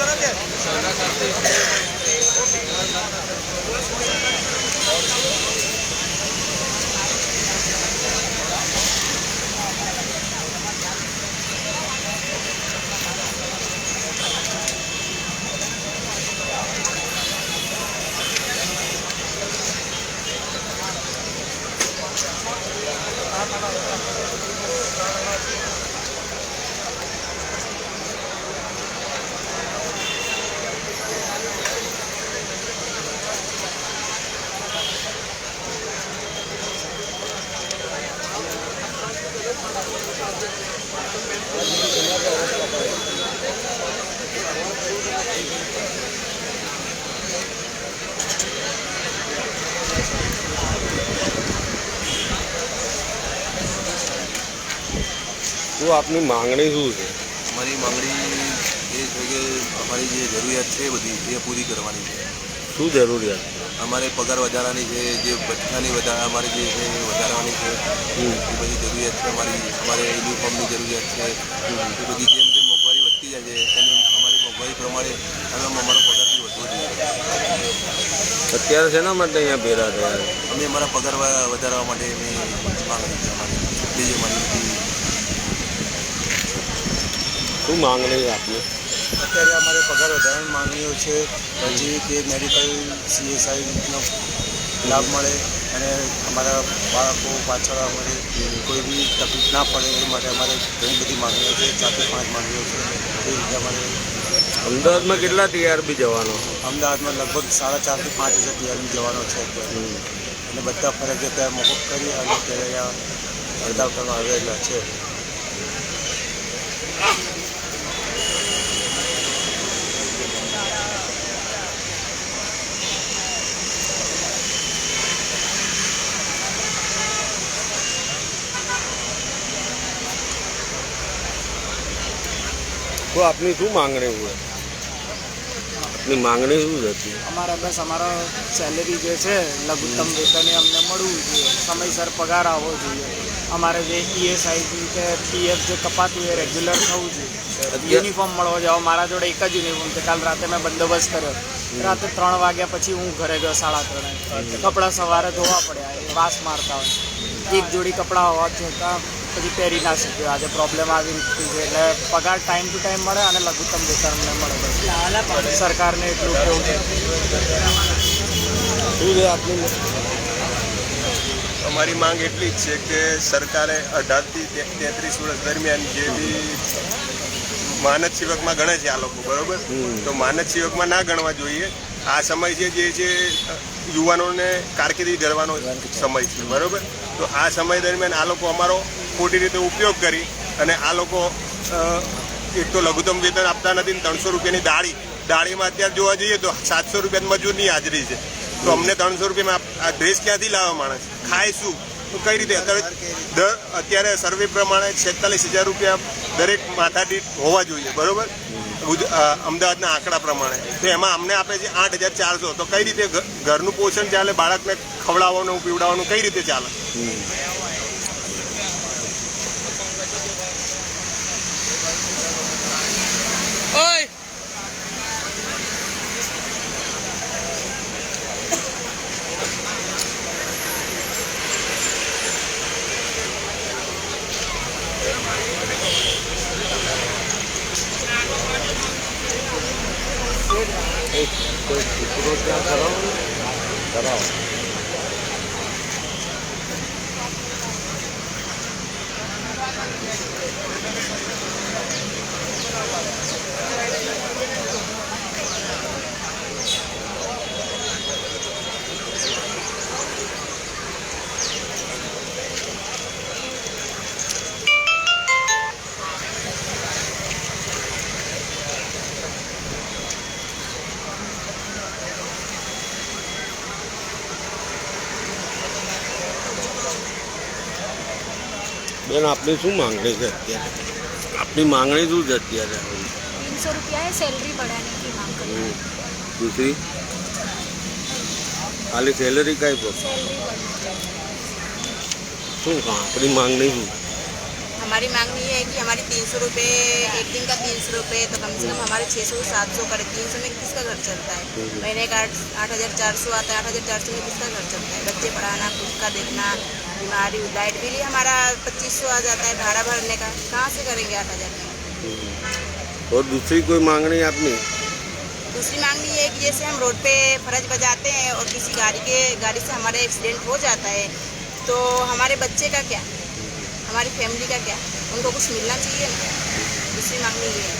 કરો શું આપની માંગણી શું છે? અમારી માંગણી એ છે કે અમારી જે જરૂરિયાત છે બધી એ પૂરી કરવાની છે. શું જરૂરિયાત અમારે પગાર વધારવાની છે જે બચ્ચાની વધારા અમારે જે છે એ વધારવાની છે. એ બધી જરૂરિયાત છે અમારી અમારે યુનિફોર્મની જરૂરિયાત છે. એ બધી જેમ જેમ મોંઘવારી વધતી જાય છે એમ અમારી મોંઘવારી પ્રમાણે અમે અમારો પગાર બી વધવો જોઈએ. અત્યારે શેના માટે અહીંયા ભેરા થયા અમે અમારા પગાર વધારવા માટે અમે માંગણી છે અમારી બીજી અમારી શું માંગણી આપીએ? અત્યારે અમારે પગાર વધારાની માંગણીઓ છે. પછી કે મેડિકલ સીએસઆઈનો લાભ મળે અને અમારા બાળકો પાછળ અમારે કોઈ બી તકલીફ ના પડે એ માટે અમારે ઘણી બધી માંગણીઓ છે. ચારથી પાંચ માંગણીઓ છે. એ રીતે અમારે અમદાવાદમાં કેટલા ટીઆરબી જવાનો? અમદાવાદમાં લગભગ સાડા ચારથી પાંચ હજાર ટીઆરબી જવાનો છે અત્યારે. અને બધા ફરજિયાત મોકૂફ કરી અને અત્યારે અહીંયા હડતાલ કરવા આવેલા છે. તો આપની શું માંગણી હોય? આપની માંગણી શું હતી અમારે બસ અમારો સેલેરી જે છે લઘુત્તમ વેતન એ અમને મળવું જોઈએ. સમયસર પગાર આવવો જોઈએ. અમારે જે ઈએસઆઈ કે પીએફ જે કપાતું એ રેગ્યુલર થવું જોઈએ. યુનિફોર્મ મળવો જોઈએ. મારા જોડે એક જ યુનિફોર્મ છે. કાલ રાતે મેં બંદોબસ્ત કર્યો. રાતે ત્રણ વાગ્યા પછી હું ઘરે ગયો સાડા ત્રણે. કપડાં સવારે ધોવા પડ્યા. એ વાસ મારતા હોય. એક જોડી કપડાં હોવા છતાં પછી પહેરી ના શક્યો આજે પ્રોબ્લેમ આવી રીતની છે એટલે પગાર ટાઈમ ટુ ટાઈમ મળે અને લઘુત્તમ વેતન મળે સરકારને એટલું કેવું છે અમારી માંગ એટલી જ છે કે સરકારે અઢારથી તેત્રીસ વર્ષ દરમિયાન જે બી માનદ સેવકમાં ગણે છે આ લોકો બરોબર? તો માનદ સેવકમાં ના ગણવા જોઈએ. આ સમય છે જે છે યુવાનોને કારકિર્દી ધરવાનો સમય છે બરોબર? તો આ સમય દરમિયાન આ લોકો અમારો ખોટી રીતે ઉપયોગ કરી અને આ લોકો એક તો લઘુત્તમ વેતન આપતા નથી ત્રણસો રૂપિયાની દાળી. દાળીમાં અત્યારે જોવા જઈએ તો સાતસો રૂપિયાની મજૂરની હાજરી છે. તો અમને ત્રણસો રૂપિયામાં આ- ડ્રેસ ક્યાંથી લાવે માણસ? ખાય શું તો કઈ રીતે? અત્યારે અત્યારે સર્વે પ્રમાણે છેતાલીસ હજાર રૂપિયા દરેક માથાદીઠ હોવા જોઈએ, બરોબર? અમદાવાદના આંકડા પ્રમાણે. તો એમાં અમને આપે છે આઠ હજાર ચારસો. તો કઈ રીતે ઘરનું પોષણ ચાલે? બાળકને ખવડાવવાનું, પીવડાવવાનું કઈ રીતે ચાલે? এই পুরো দাঁড়াও দাঁড়াও બેન આપની શું માંગણી છે અત્યારે આપની માંગણી શું છે અત્યારે तीन सौ रुपया है सैलरी बढ़ाने की मांग कर હમ. દૂસરી ખાલી સેલરી કાંઈ પર सैलरी बढ़नी चाहिए શું કાં આપણી માંગણી શું हमारी मांगनी ये है कि हमारी तीन सौ रुपये एक दिन का तीन सौ रुपये तो कम से कम हमारे छः सौ सात सौ करे तीन सौ में किसका घर चलता है महीने का आठ आठ हज़ार चार सौ आता है आठ हज़ार चार सौ में किसका घर चलता है बच्चे पढ़ाना खुद का देखना बीमारी लाइट बिल ही हमारा पच्चीस सौ आ जाता है भाड़ा भरने का। कहाँ से करेंगे आठ हज़ार में? और दूसरी कोई मांगनी आपने? दूसरी मांगनी ये है कि जैसे हम रोड पे फ़र्ज़ बजाते हैं और किसी गाड़ी के गाड़ी से हमारा एक्सीडेंट हो जाता है तो हमारे बच्चे का क्या? हमारी फैमिली का क्या? उनको कुछ मिलना चाहिए ना? दूसरी मांगनी ये है।